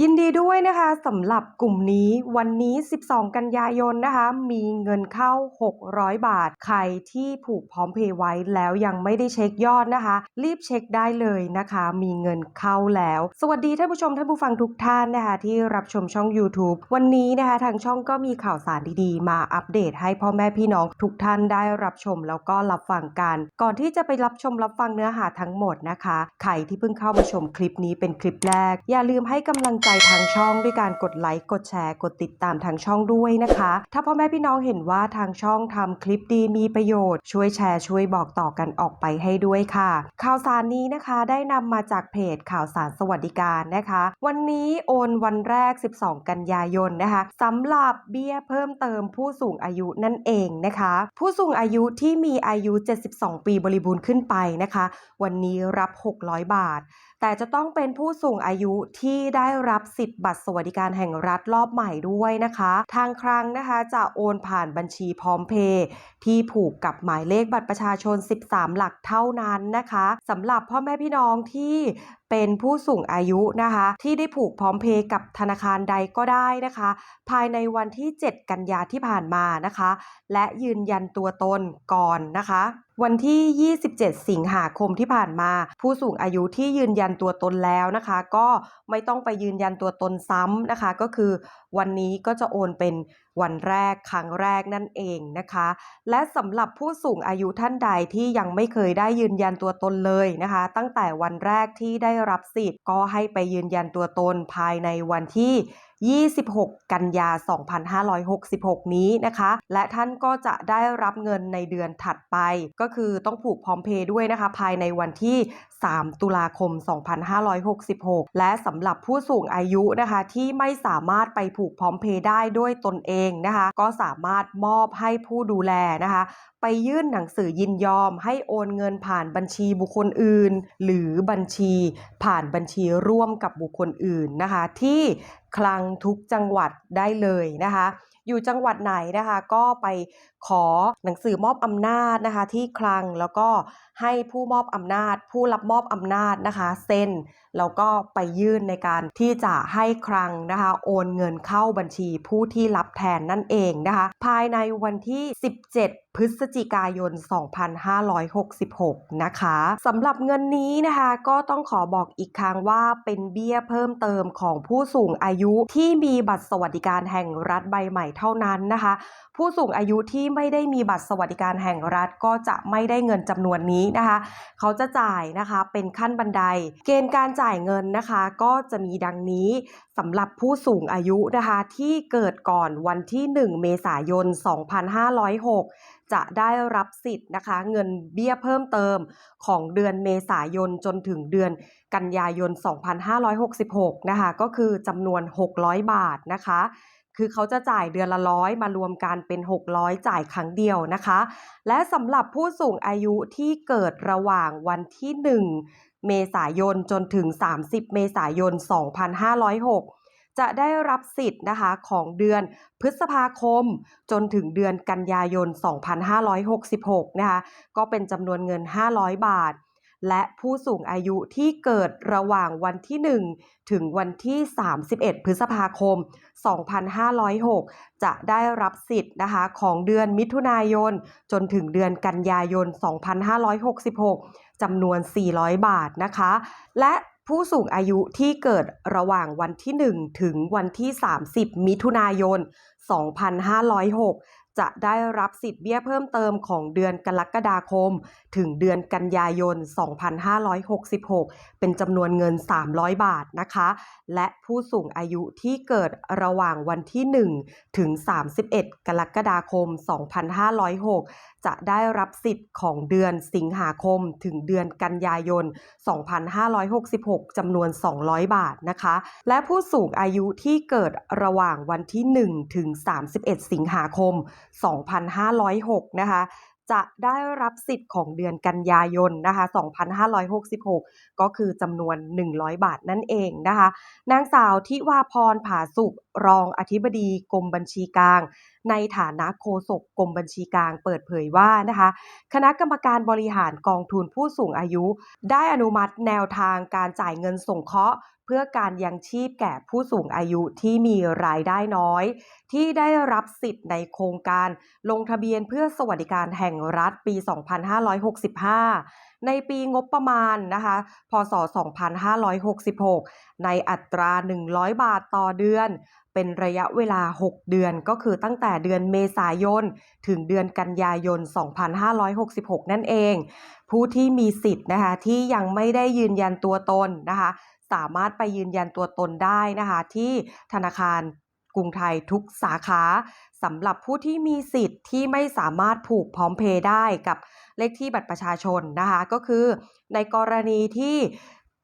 ยินดีด้วยนะคะสำหรับกลุ่มนี้วันนี้ 12 กันยายนนะคะ มีเงินเข้า 600 บาท ใครที่ผูกพร้อมเพย์ไว้แล้วยังไม่ได้เช็คยอดนะคะ รีบเช็คได้เลยนะคะ มีเงินเข้าแล้ว สวัสดีท่านผู้ชมท่านผู้ฟังทุกท่านนะคะที่รับชมช่อง YouTube วันนี้นะคะทางช่องก็มีข่าวสารดีๆ มาอัปเดตให้พ่อแม่พี่น้องทุกท่านได้รับชมแล้วก็รับฟังกัน ก่อนที่จะไปรับชมรับฟังเนื้อหาทั้งหมดนะคะ ใครที่เพิ่งเข้ามาชมคลิปนี้เป็นคลิปแรก อย่าลืมให้กำลังใจทางช่องด้วยการกดไลค์กดแชร์กดติดตามทางช่องด้วยนะคะ ถ้าพ่อแม่พี่น้องเห็นว่าทางช่องทำคลิปดีมีประโยชน์ ช่วยแชร์ช่วยบอกต่อกันออกไปให้ด้วยค่ะ ข่าวสารนี้นะคะได้นำมาจากเพจข่าวสารสวัสดิการนะคะ วันนี้โอนวันแรก 12 กันยายนนะคะสำหรับเบี้ยเพิ่มเติมผู้สูงอายุนั่นเองนะคะ ผู้สูงอายุที่มีอายุ 72 ปีบริบูรณ์ขึ้นไปนะคะ วันนี้รับ 600 บาท แต่จะต้องเป็นผู้สูงอายุที่ได้รับสิทธิ์บัตรสวัสดิการแห่งรัฐรอบใหม่ด้วยนะคะ ทางครั้งนะคะจะโอนผ่านบัญชีพร้อมเพย์ที่ผูกกับหมายเลขบัตรประชาชน 13 หลักเท่านั้นนะคะสำหรับพ่อแม่พี่น้องที่ เป็นผู้สูงอายุนะคะ ที่ได้ผูกพร้อมเพย์กับธนาคารใดก็ได้นะคะ ภายในวันที่ 7 กันยาที่ผ่านมานะคะ และยืนยันตัวตนก่อนนะคะวันที่ 27 สิงหาคมที่ผ่านมา ผู้สูงอายุที่ยืนยันตัวตนแล้วนะคะ ก็ไม่ต้องไปยืนยันตัวตนซ้ำนะคะ ก็คือวันนี้ก็จะโอนเป็น วันแรกครั้งแรกนั่นเองนะคะ และสำหรับผู้สูงอายุท่านใดที่ยังไม่เคยได้ยืนยันตัวตนเลยนะคะ ตั้งแต่วันแรกที่ได้รับสิทธิ์ก็ให้ไปยืนยันตัวตนภายในวันที่ 26 กันยา 2566 นี้นะคะ และท่านก็จะได้รับเงินในเดือนถัดไป ก็คือต้องผูกพร้อมเพย์ด้วยนะคะ ภายในวันที่ 3 ตุลาคม 2566 และสำหรับผู้สูงอายุนะคะ ที่ไม่สามารถไปผูกพร้อมเพย์ได้ด้วยตนเองนะคะ ก็สามารถมอบให้ผู้ดูแลนะคะ ไปยื่นหนังสือยินยอมให้โอนเงินผ่านบัญชีบุคคลอื่น หรือบัญชีผ่านบัญชีร่วมกับบุคคลอื่นนะคะ ที่คลังทุกจังหวัดได้เลยนะคะ อยู่จังหวัดไหนนะคะ ก็ไป ขอหนังสือมอบอำนาจนะคะ ที่คลังแล้วก็ให้ผู้มอบอำนาจ ผู้รับมอบอำนาจนะคะเซ็นแล้วก็ไปยื่นในการที่จะให้คลังนะคะ โอนเงินเข้าบัญชีผู้ที่รับแทนนั่นเองนะคะ ภายในวันที่ 17 พฤศจิกายน 2566 นะคะสำหรับเงินนี้นะคะก็ต้องขอบอกอีกครั้งว่าเป็นเบี้ยเพิ่มเติมของผู้สูงอายุที่มีบัตรสวัสดิการแห่งรัฐใบใหม่เท่านั้นนะคะ ผู้สูงอายุที่ไม่ได้มีบัตรสวัสดิการแห่งรัฐก็จะไม่ได้เงินจำนวนนี้นะคะ เขาจะจ่ายนะคะเป็นขั้นบันได เกณฑ์การจ่ายเงินนะคะ ก็จะมีดังนี้สำหรับผู้สูงอายุนะคะ ที่เกิดก่อนวันที่ 1 เมษายน 2506 จะได้รับสิทธิ์นะคะ เงินเบี้ยเพิ่มเติมของเดือนเมษายนจนถึงเดือนกันยายน 2566 นะคะ ก็คือจำนวน 600 บาทนะคะ คือเขาจะจ่ายเดือนละร้อยมารวมกันเป็น 600 จ่ายครั้งเดียวนะคะ และสำหรับผู้สูงอายุที่เกิดระหว่างวันที่ 1 เมษายนจนถึง 30 เมษายน 2506จะได้รับสิทธิ์นะคะของเดือนพฤษภาคม จนถึงเดือนกันยายน 2566 นะคะ ก็เป็นจำนวนเงิน 500 บาท และผู้สูงอายุที่เกิดระหว่างวันที่ 1 ถึงวันที่ 31 พฤษภาคม 2506 จะได้รับสิทธิ์นะคะของเดือนมิถุนายน จนถึงเดือนกันยายน 2566 จำนวน 400 บาทนะคะ และผู้สูงอายุที่เกิดระหว่างวันที่ 1 ถึงวันที่ 30 มิถุนายน 2506 จะได้รับสิทธิ์เบี้ยเพิ่มเติมของเดือนกรกฎาคม ถึงเดือนกันยายน 2566 เป็นจำนวนเงิน 300 บาทนะคะ และผู้สูงอายุที่เกิดระหว่างวันที่ 1 ถึง 31 กรกฎาคม 2506 จะได้รับสิทธิ์ของเดือนสิงหาคมถึงเดือนกันยายน 2566 จำนวน 200 บาทนะคะ และผู้สูงอายุที่เกิดระหว่างวันที่ 1 ถึง 31 สิงหาคม 2506 นะคะจะได้รับสิทธิ์ของเดือนกันยายนนะคะ 2566 ก็คือจำนวน 100 บาทนั่นเองนะคะ นางสาวทิวาพรผาสุกรองอธิบดีกรมบัญชีกลาง ในฐานะโฆษกกรมบัญชีกลางเปิดเผยว่านะคะคณะกรรมการบริหารกองทุนผู้สูงอายุ ได้อนุมัติแนวทางการจ่ายเงินส่งเคราะห์เพื่อการยังชีพแก่ผู้สูงอายุที่มีรายได้น้อย ที่ได้รับสิทธิ์ในโครงการลงทะเบียนเพื่อสวัสดิการแห่งรัฐปี 2565 ในปีงบประมาณนะคะพศ 2566 ในอัตรา 100 บาทต่อเดือน เป็นระยะเวลา 6 เดือนก็คือตั้งแต่เดือนเมษายน ถึงเดือนกันยายน 2566 นั่นเอง ผู้ที่มีสิทธิ์นะคะที่ยังไม่ได้ยืนยันตัวตนนะคะ สามารถไปยืนยันตัวตนได้นะคะ ที่ธนาคารกรุงไทยทุกสาขาสำหรับผู้ที่มีสิทธิ์ที่ไม่สามารถผูกพร้อมเพย์ได้กับเลขที่บัตรประชาชนนะคะ ก็คือในกรณีที่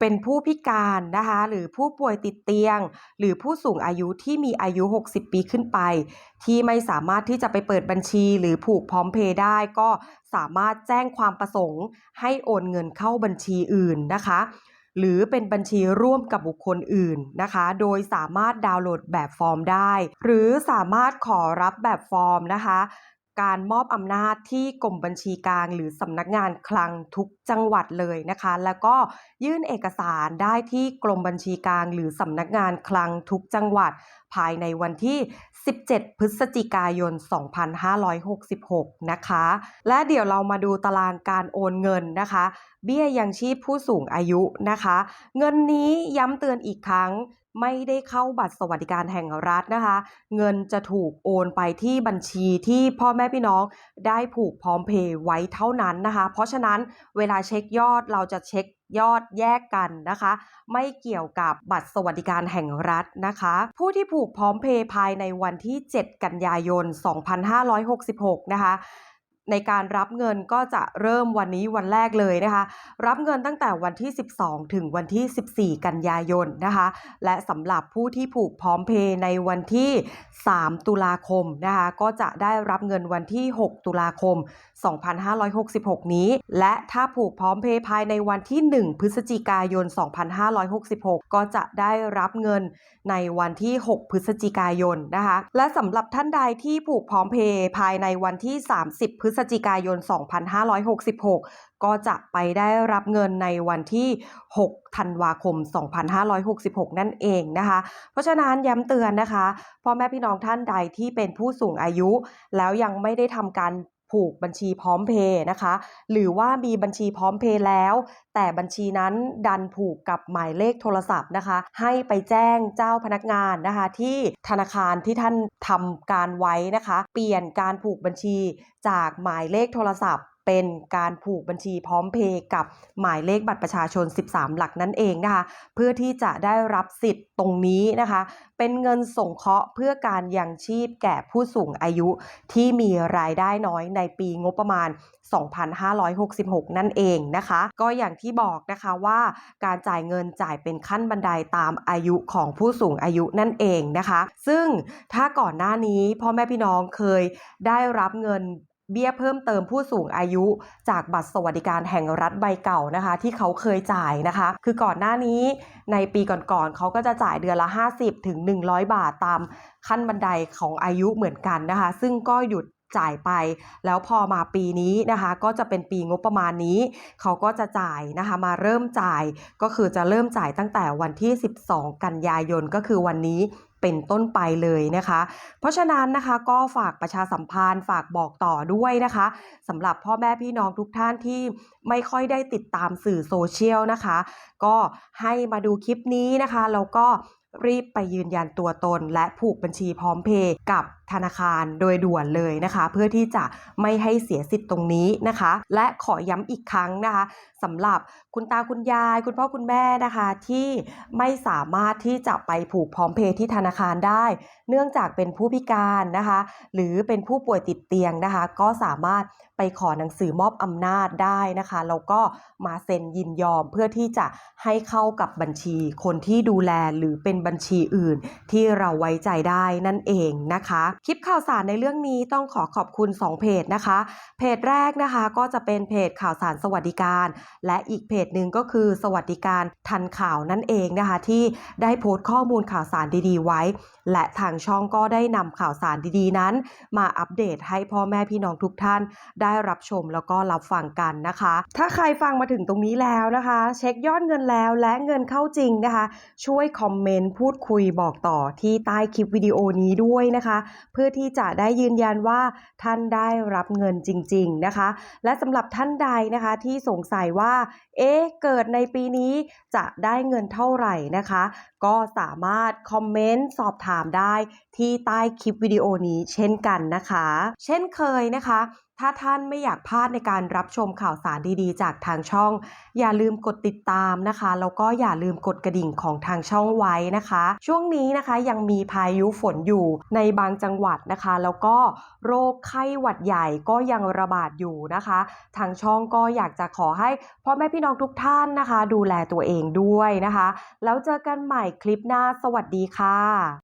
เป็นผู้พิการนะคะ หรือผู้ป่วยติดเตียง หรือผู้สูงอายุที่มีอายุ 60 ปีขึ้นไป ที่ไม่สามารถที่จะไปเปิดบัญชี หรือผูกพร้อมเพย์ได้ ก็สามารถแจ้งความประสงค์ ให้โอนเงินเข้าบัญชีอื่นนะคะ หรือเป็นบัญชีร่วมกับบุคคลอื่นนะคะ โดยสามารถดาวน์โหลดแบบฟอร์มได้ หรือสามารถขอรับแบบฟอร์มนะคะ การมอบอำนาจที่กรมบัญชีกลาง หรือสำนักงานคลังทุกจังหวัดเลยนะคะ แล้วก็ยื่นเอกสารได้ที่กรมบัญชีกลาง หรือสำนักงานคลังทุกจังหวัด ภายในวันที่ 17 พฤศจิกายน 2566 นะคะ และเดี๋ยวเรามาดูตารางการโอนเงินนะคะ เบี้ยยังชีพผู้สูงอายุนะคะ เงินนี้ย้ำเตือนอีกครั้ง ไม่ได้เข้าบัตรสวัสดิการแห่งรัฐนะคะ เงินจะถูกโอนไปที่บัญชีที่พ่อแม่พี่น้องได้ผูกพร้อมเพย์ไว้เท่านั้นนะคะ เพราะฉะนั้นเวลาเช็คยอดเราจะเช็คยอดแยกกันนะคะ ไม่เกี่ยวกับบัตรสวัสดิการแห่งรัฐนะคะ ผู้ที่ผูกพร้อมเพย์ภายในวันที่ 7 กันยายน 2566 นะคะ ในการรับเงินก็จะเริ่มวันนี้วันแรกเลยนะคะ รับเงินตั้งแต่วันที่ 12 ถึงวันที่ 14 กันยายนนะคะ และสำหรับผู้ที่ผูกพร้อมเพย์ในวันที่ 3 ตุลาคมนะคะ ก็จะได้รับเงินวันที่ 6 ตุลาคม 2566 นี้ และถ้าผูกพร้อมเพย์ภายในวันที่ 1 พฤศจิกายน 2566 ก็จะได้รับเงินในวันที่ 6 พฤศจิกายนนะคะ และสำหรับท่านใดที่ผูกพร้อมเพย์ภายในวันที่ 30 พฤศจิกายน 2566 ก็จะไปได้รับเงินในวันที่ 6 ธันวาคม 2566 นั่นเองนะคะ เพราะฉะนั้นย้ำเตือนนะคะพ่อแม่พี่น้องท่านใดที่เป็นผู้สูงอายุ แล้วยังไม่ได้ทำการ ผูกบัญชีพร้อมเพย์นะคะ หรือว่ามีบัญชีพร้อมเพย์แล้ว แต่บัญชีนั้นดันผูกกับหมายเลขโทรศัพท์นะคะ ให้ไปแจ้งเจ้าพนักงานนะคะ ที่ธนาคารที่ท่านทำการไว้นะคะ เปลี่ยนการผูกบัญชีจากหมายเลขโทรศัพท์ เป็นการผูกบัญชีพร้อมเพย์กับหมายเลขบัตรประชาชน 13 หลักนั่นเองนะคะเพื่อที่จะได้รับสิทธิ์ตรงนี้นะคะ เป็นเงินส่งเคราะห์เพื่อการยังชีพแก่ผู้สูงอายุที่มีรายได้น้อยในปีงบประมาณ 2566 นั่นเองนะคะ ก็อย่างที่บอกนะคะว่าการจ่ายเงินจ่ายเป็นขั้นบันไดตามอายุของผู้สูงอายุนั่นเองนะคะ ซึ่งถ้าก่อนหน้านี้พ่อแม่พี่น้องเคยได้รับเงิน เบี้ยเพิ่มเติมผู้สูงอายุจากบัตรสวัสดิการแห่งรัฐใบเก่านะคะ ที่เขาเคยจ่ายนะคะ คือก่อนหน้านี้ในปีก่อนๆเขาก็จะจ่ายเดือนละ 50ถึง100 บาทตามขั้นบันไดของอายุเหมือนกันนะคะ ซึ่งก็หยุด จ่ายไป แล้วพอมาปีนี้นะคะก็จะเป็นปีงบประมาณนี้ เขาก็จะจ่ายนะคะมาเริ่มจ่ายก็คือจะเริ่มจ่ายตั้งแต่วันที่ 12 กันยายนก็คือวันนี้เป็นต้นไปเลยนะคะ เพราะฉะนั้นนะคะก็ฝากประชาสัมพันธ์ฝากบอกต่อด้วยนะคะสำหรับพ่อแม่พี่น้องทุกท่านที่ไม่ค่อยได้ติดตามสื่อโซเชียลนะคะ ก็ให้มาดูคลิปนี้นะคะแล้วก็รีบไปยืนยันตัวตนและผูกบัญชีพร้อมเพย์กับ ธนาคารโดยด่วนเลยนะคะ เพื่อที่จะไม่ให้เสียสิทธิ์ตรงนี้นะคะ และขอย้ำอีกครั้งนะคะสำหรับคุณตาคุณยาย คุณพ่อคุณแม่นะคะ ที่ไม่สามารถที่จะไปผูกพร้อมเพย์ที่ธนาคารได้ เนื่องจากเป็นผู้พิการนะคะ หรือเป็นผู้ป่วยติดเตียงนะคะ ก็สามารถไปขอหนังสือมอบอำนาจได้นะคะแล้วก็มาเซ็นยินยอมเพื่อที่จะให้เข้ากับบัญชีคนที่ดูแลหรือเป็นบัญชีอื่นที่เราไว้ใจได้นั่นเองนะคะคลิปข่าวสารในเรื่องนี้ต้องขอขอบคุณ 2 เพจนะคะ เพจแรกนะคะก็จะเป็นเพจข่าวสารสวัสดิการ และอีกเพจหนึ่งก็คือสวัสดิการทันข่าวนั่นเองนะคะ ที่ได้โพสต์ข้อมูลข่าวสารดีๆ ไว้ และทางช่องก็ได้นำข่าวสารดีๆ นั้น มาอัปเดตให้พ่อแม่พี่น้องทุกท่าน ได้รับชมแล้วก็รับฟังกันนะคะ ถ้าใครฟังมาถึงตรงนี้แล้วนะคะ เช็คยอดเงินแล้วและเงินเข้าจริงนะคะ ช่วยคอมเมนต์พูดคุยบอกต่อที่ใต้คลิปวิดีโอนี้ด้วยนะคะเพื่อที่จะได้ยืนยันว่าท่านได้รับเงินจริง ๆนะคะ และสำหรับท่านใดนะคะที่สงสัยว่า เอ๊ะเกิดในปีนี้จะได้เงินเท่าไหร่นะคะ ก็สามารถคอมเมนต์สอบถามได้ที่ใต้คลิปวิดีโอนี้เช่นกันนะคะ เช่นเคยนะคะ ถ้าท่านไม่อยากพลาดในการรับชมข่าวสารดีๆ จากทางช่อง อย่าลืมกดติดตามนะคะ แล้วก็อย่าลืมกดกระดิ่งของทางช่องไว้นะคะ ช่วงนี้นะคะยังมีพายุฝนอยู่ในบางจังหวัดนะคะ แล้วก็โรคไข้หวัดใหญ่ก็ยังระบาดอยู่นะคะ ทางช่องก็อยากจะขอให้พ่อแม่พี่น้องทุกท่านนะคะ ดูแลตัวเองด้วยนะคะ แล้วเจอกันใหม่คลิปหน้าสวัสดีค่ะ